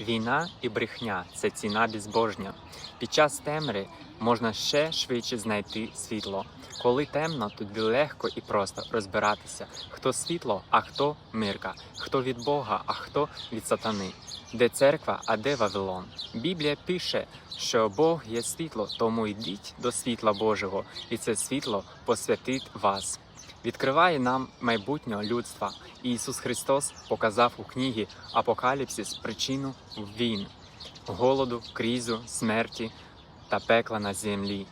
Війна і брехня це ціна безбожня. Під час темри можна ще швидше знайти світло. Коли темно, тоді легко і просто розбиратися, хто світло, а хто мирка, хто від Бога, а хто від сатани. Де церква, а де Вавилон. Біблія пише, що Бог є світло, тому йдіть до світла Божого, і це світло посвятить вас. Відкриває нам майбутнього людства. І Ісус Христос показав у книгі Апокаліпсис причину війн, голоду, кризу, смерті та пекла на землі.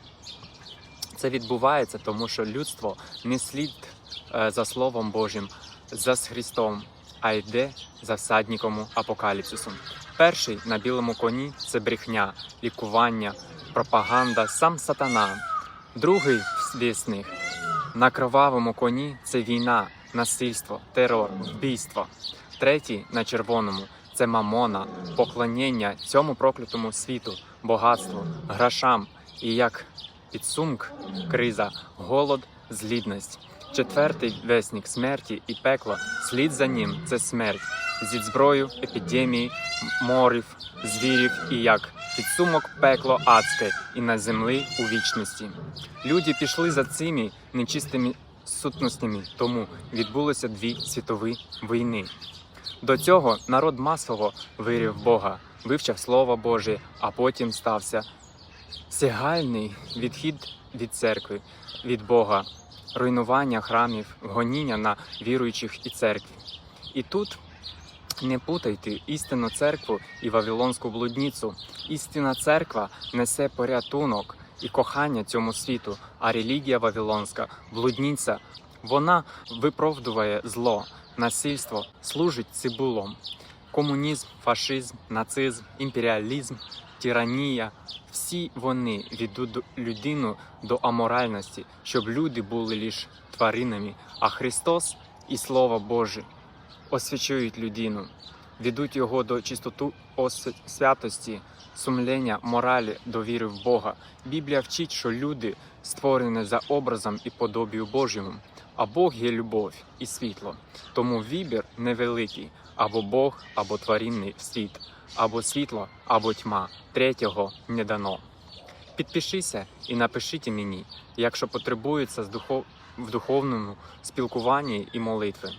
Це відбувається, тому що людство не слід е, за Словом Божим, за Христом, а йде за всадником апокаліпсисом. Перший на білому коні це брехня, лікування, пропаганда, сам сатана. Другий вісник на кровавому коні це війна, насильство, терор, вбійство. Третій на червоному це мамона, поклоніння цьому проклятому світу, багатству, грошам і як підсумк, криза, голод, злідність. Четвертий весник смерті і пекло, слід за ним це смерть. Зі зброю, епідемії, морів, звірів і як підсумок пекло адське і на землі у вічності. Люди пішли за цими нечистими сутностями, тому відбулося дві світові війни. До цього народ масово вирів Бога, вивчав Слово Боже, а потім стався сягальний відхід від церкви, від Бога, руйнування храмів, гоніння на віруючих і церкві. І тут не путайте істинну церкву і вавилонську блудницю. Істинна церква несе порятунок і кохання цьому світу, а релігія вавилонська, блудниця, вона виправдує зло, насильство, служить цибулом. Комунізм, фашизм, нацизм, імперіалізм, тиранія всі вони ведуть людину до аморальності, щоб люди були лише тваринами, а Христос і Слово Боже освячують людину, ведуть його до чистоти ос- святості, сумління, моралі, до віри в Бога. Біблія вчить, що люди створені за образом і подобію Божому, а Бог є любов і світло. Тому вибір невеликий або Бог, або тваринний світ, або світло, або тьма. Третього не дано. Підпишися і напишіть мені, якщо потребується в духовному спілкуванні і молитви.